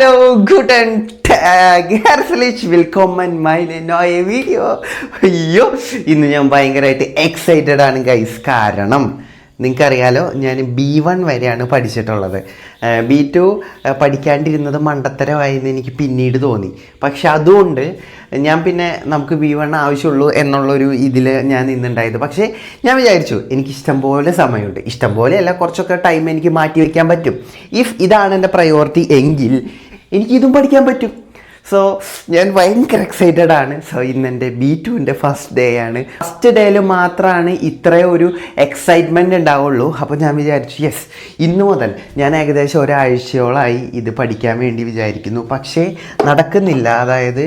Hello ഗുഡൻ ഹെർസലിച്ച് welcome my നോയ വീഡിയോ അയ്യോ ഇന്ന് ഞാൻ ഭയങ്കരമായിട്ട് എക്സൈറ്റഡ് ആണ് ഗൈസ് കാരണം നിങ്ങൾക്കറിയാലോ ഞാൻ ബി വൺ വരെയാണ് പഠിച്ചിട്ടുള്ളത്. ബി ടു പഠിക്കാണ്ടിരുന്നത് മണ്ടത്തരമായിരുന്നു എനിക്ക് പിന്നീട് തോന്നി. പക്ഷെ അതുകൊണ്ട് ഞാൻ പിന്നെ നമുക്ക് ബി വൺ ആവശ്യമുള്ളൂ എന്നുള്ളൊരു ഇതിൽ ഞാൻ നിന്നുണ്ടായത്. പക്ഷേ ഞാൻ വിചാരിച്ചു എനിക്ക് ഇഷ്ടംപോലെ സമയമുണ്ട്. ഇഷ്ടംപോലെ അല്ല കുറച്ചൊക്കെ ടൈം എനിക്ക് മാറ്റി വയ്ക്കാൻ പറ്റും. ഇഫ് ഇതാണ് എന്റെ പ്രയോറിറ്റി എങ്കിൽ എനിക്ക് ഇതും പഠിക്കാൻ പറ്റും. സോ ഞാൻ ഭയങ്കര എക്സൈറ്റഡ് ആണ്. സോ ഇന്ന് എന്റെ ബി ടുവിന്റെ ഫസ്റ്റ് ഡേ ആണ് ഫസ്റ്റ് ഡേയിൽ മാത്രമാണ് ഇത്ര ഒരു എക്സൈറ്റ്മെന്റ് ഉണ്ടാവുള്ളൂ അപ്പോൾ ഞാൻ വിചാരിച്ചു യെസ് ഇന്നു മുതൽ ഞാൻ ഏകദേശം ഒരാഴ്ചയോളമായി ഇത് പഠിക്കാൻ വേണ്ടി വിചാരിക്കുന്നു. പക്ഷേ നടക്കുന്നില്ല. അതായത്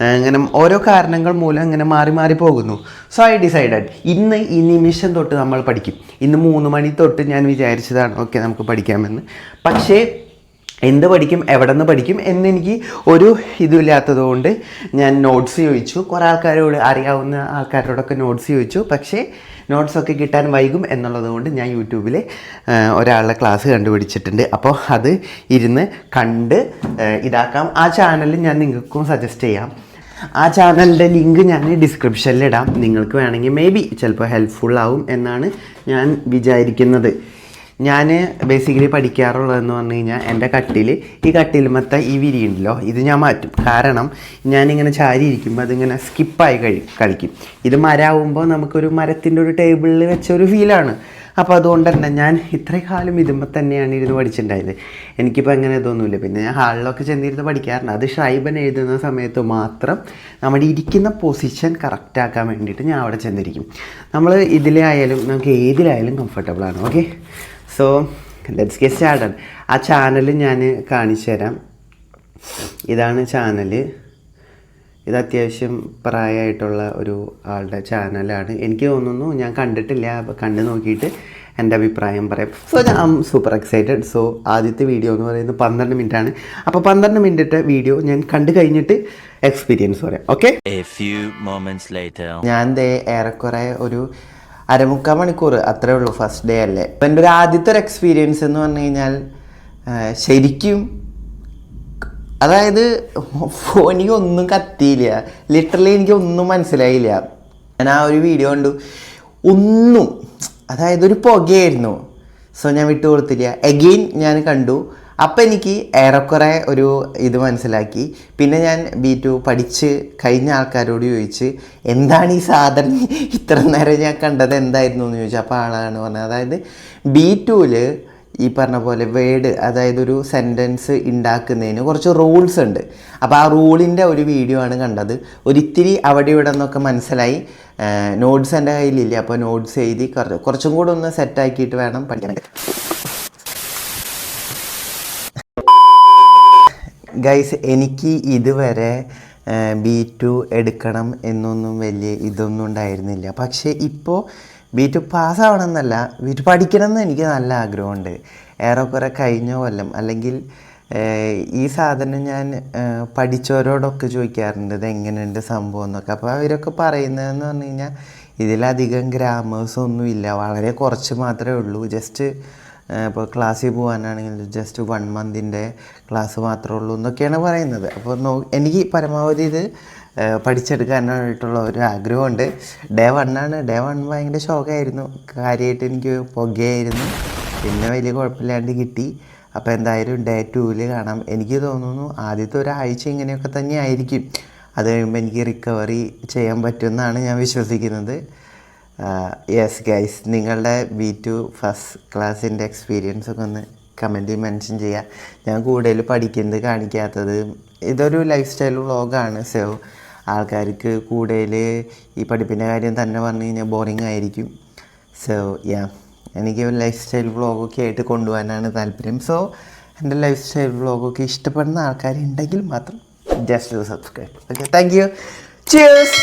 ഇങ്ങനെ ഓരോ കാരണങ്ങൾ മൂലം ഇങ്ങനെ മാറി മാറി പോകുന്നു. സോ ഐ ഡിസൈഡഡ് ഇന്ന് ഈ നിമിഷം തൊട്ട് നമ്മൾ പഠിക്കും. ഇന്ന് മൂന്ന് മണി തൊട്ട് ഞാൻ വിചാരിച്ചതാണ് ഓക്കെ നമുക്ക് പഠിക്കാമെന്ന്. പക്ഷേ എന്ത് പഠിക്കും എവിടെ നിന്ന് പഠിക്കും എന്നെനിക്ക് ഒരു ഇതുമില്ലാത്തത് കൊണ്ട് ഞാൻ നോട്ട്സ് ചോദിച്ചു. കുറേ ആൾക്കാരോട് അറിയാവുന്ന ആൾക്കാരോടൊക്കെ നോട്ട്സ് ചോദിച്ചു. പക്ഷേ നോട്ട്സൊക്കെ കിട്ടാൻ വൈകും എന്നുള്ളത് കൊണ്ട് ഞാൻ യൂട്യൂബിൽ ഒരാളുടെ ക്ലാസ് കണ്ടുപിടിച്ചിട്ടുണ്ട്. അപ്പോൾ അത് ഇരുന്ന് കണ്ട് ഇതാക്കാം. ആ ചാനൽ ഞാൻ നിങ്ങൾക്കും സജസ്റ്റ് ചെയ്യാം. ആ ചാനലിന്റെ ലിങ്ക് ഞാൻ ഡിസ്ക്രിപ്ഷനിൽ ഇടാം. നിങ്ങൾക്ക് വേണമെങ്കിൽ മേ ബി ചിലപ്പോൾ ഹെൽപ്ഫുൾ ആവും എന്നാണ് ഞാൻ വിചാരിക്കുന്നത്. ഞാൻ ബേസിക്കലി പഠിക്കാറുള്ളതെന്ന് പറഞ്ഞു കഴിഞ്ഞാൽ എന്റെ കട്ടിൽ ഈ കട്ടിലുമത്തെ ഈ വിരിയുണ്ടല്ലോ ഇത് ഞാൻ മാറ്റും. കാരണം ഞാനിങ്ങനെ ചാരി ഇരിക്കുമ്പോൾ അതിങ്ങനെ സ്കിപ്പായി കഴി കളിക്കും. ഇത് മരമാവുമ്പോൾ നമുക്കൊരു മരത്തിന്റെ ഒരു ടേബിളിൽ വെച്ച ഒരു ഫീലാണ്. അപ്പോൾ അതുകൊണ്ട് തന്നെ ഞാൻ ഇത്രയും കാലം ഇതുമ്പോൾ തന്നെയാണ് ഇരുന്ന് പഠിച്ചിട്ടുണ്ടായത് എനിക്കിപ്പോൾ അങ്ങനെ ഇതൊന്നുമില്ല. പിന്നെ ഞാൻ ഹാളിലൊക്കെ ചെന്നിരുന്ന് പഠിക്കാറുണ്ട്. അത് ഷൈബൻ എഴുതുന്ന സമയത്ത് മാത്രം നമ്മുടെ ഇരിക്കുന്ന പൊസിഷൻ കറക്റ്റ് ആക്കാൻ വേണ്ടിയിട്ട് ഞാൻ അവിടെ ചെന്നിരിക്കും. നമ്മൾ ഇതിലായാലും നമുക്ക് ഏതിലായാലും കംഫർട്ടബിളാണ് okay so let's get started ആ ചാനൽ ഞാൻ കാണിച്ചു തരാം. ഇതാണ് ചാനൽ ഇത് അത്യാവശ്യം പ്രായമായിട്ടുള്ള ഒരു ആളുടെ ചാനലാണ് എനിക്ക് തോന്നുന്നു ഞാൻ കണ്ടിട്ടില്ല. കണ്ടു നോക്കിയിട്ട് എന്റെ അഭിപ്രായം പറയാം. സോ ഞാൻ സൂപ്പർ എക്സൈറ്റഡ് സോ ആദ്യത്തെ വീഡിയോ എന്ന് പറയുന്നത് പന്ത്രണ്ട് മിനിറ്റ് ആണ്. അപ്പോൾ പന്ത്രണ്ട് മിനിറ്റ് വീഡിയോ ഞാൻ കണ്ടു കഴിഞ്ഞിട്ട് എക്സ്പീരിയൻസ് പറയാം. ഓക്കെ. ഞാൻ ഏറെക്കുറെ ഒരു അരമുക്കാൽ മണിക്കൂർ അത്രേ ഉള്ളൂ ഫസ്റ്റ് ഡേ അല്ലേ? എന്റെ ഒരു ആദ്യത്തെ ഒരു എക്സ്പീരിയൻസ് എന്ന് പറഞ്ഞു കഴിഞ്ഞാൽ ശരിക്കും അതായത് ഒന്നും കത്തിയില്ല. ലിറ്ററലി എനിക്ക് ഒന്നും മനസ്സിലായില്ല. ഞാൻ ആ ഒരു വീഡിയോ കണ്ടു. ഒന്നും അതായത് ഒരു പുകയായിരുന്നു. സോ ഞാൻ വിട്ടു കൊടുത്തില്ല എഗെയിൻ ഞാൻ കണ്ടു. അപ്പം എനിക്ക് ഏറെക്കുറെ ഒരു ഇത് മനസ്സിലാക്കി. പിന്നെ ഞാൻ ബി ടു പഠിച്ച് കഴിഞ്ഞ ആൾക്കാരോട് ചോദിച്ച് എന്താണ് ഈ സാധനം? ഇത്ര നേരം ഞാൻ കണ്ടത് എന്തായിരുന്നു? എന്ന് ചോദിച്ചു. അപ്പോൾ ആളാണ് പറഞ്ഞത്. അതായത് ബി ടുവിൽ ഈ പറഞ്ഞ പോലെ വേഡ് അതായത് ഒരു സെന്റൻസ് ഉണ്ടാക്കുന്നതിന് കുറച്ച് റൂൾസ് ഉണ്ട്. അപ്പോൾ ആ റൂളിന്റെ ഒരു വീഡിയോ ആണ് കണ്ടത്. ഒരിത്തിരി അവിടെ ഇവിടെ നിന്നൊക്കെ മനസ്സിലായി. നോട്ട്സ് എന്റെ കയ്യിലില്ല? അപ്പോൾ നോട്ട്സ് എഴുതി കുറച്ചും കൂടെ ഒന്ന് സെറ്റാക്കിയിട്ട് വേണം പഠിക്കാൻ. ഗൈസ് എനിക്ക് ഇതുവരെ ബി ടു എടുക്കണം എന്നൊന്നും വലിയ ഇതൊന്നും ഉണ്ടായിരുന്നില്ല. പക്ഷേ ഇപ്പോൾ ബി ടു പാസ്സാവണം എന്നല്ല ബി ടു പഠിക്കണം എന്ന് എനിക്ക് നല്ല ആഗ്രഹമുണ്ട്. ഏറെക്കുറെ കഴിഞ്ഞ കൊല്ലം അല്ലെങ്കിൽ ഈ സാധനം ഞാൻ പഠിച്ചവരോടൊക്കെ ചോദിക്കാറുണ്ട് ഇത് എങ്ങനെയുണ്ട് സംഭവം? എന്നൊക്കെ. അപ്പോൾ അവരൊക്കെ പറയുന്നതെന്ന് പറഞ്ഞു കഴിഞ്ഞാൽ ഇതിലധികം ഗ്രാമേഴ്സൊന്നുമില്ല വളരെ കുറച്ച് മാത്രമേ ഉള്ളൂ. ജസ്റ്റ് ഇപ്പോൾ ക്ലാസ്സിൽ പോകാനാണെങ്കിൽ ജസ്റ്റ് വൺ മന്തിന്റെ ക്ലാസ് മാത്രമേ ഉള്ളൂ എന്നൊക്കെയാണ് പറയുന്നത്. അപ്പോൾ നോ എനിക്ക് പരമാവധി ഇത് പഠിച്ചെടുക്കാനായിട്ടുള്ള ഒരു ആഗ്രഹമുണ്ട്. ഡേ വണ്ണാണ് ഡേ വൺ ഭയങ്കര ഷോക്കായിരുന്നു കാര്യമായിട്ട് എനിക്ക് പുകയായിരുന്നു. പിന്നെ വലിയ കുഴപ്പമില്ലാണ്ട് കിട്ടി. അപ്പോൾ എന്തായാലും ഡേ ടൂവിൽ കാണാം. എനിക്ക് തോന്നുന്നു ആദ്യത്തെ ഒരാഴ്ച ഇങ്ങനെയൊക്കെ തന്നെ ആയിരിക്കും. അത് കഴിയുമ്പോൾ എനിക്ക് റിക്കവറി ചെയ്യാൻ പറ്റുമെന്നാണ് ഞാൻ വിശ്വസിക്കുന്നത്. യെസ് ഗൈസ് നിങ്ങളുടെ ബി ടു ഫസ്റ്റ് ക്ലാസ്സിന്റെ എക്സ്പീരിയൻസ് ഒക്കെ ഒന്ന് കമന്റിൽ മെൻഷൻ ചെയ്യുക ഞാൻ കൂടുതൽ പഠിക്കുന്നത് കാണിക്കാത്തത് ഇതൊരു ലൈഫ് സ്റ്റൈൽ വ്ളോഗാണ് സോ ആൾക്കാർക്ക് കൂടുതൽ ഈ പഠിപ്പിന്റെ കാര്യം തന്നെ പറഞ്ഞു കഴിഞ്ഞാൽ ബോറിംഗ് ആയിരിക്കും. സോ യാ എനിക്ക് ലൈഫ് സ്റ്റൈൽ വ്ളോഗൊക്കെ ആയിട്ട് കൊണ്ടുപോകാനാണ് താല്പര്യം. സോ എന്റെ ലൈഫ് സ്റ്റൈൽ വ്ളോഗൊക്കെ ഇഷ്ടപ്പെടുന്ന ആൾക്കാരുണ്ടെങ്കിൽ മാത്രം just subscribe okay thank you cheers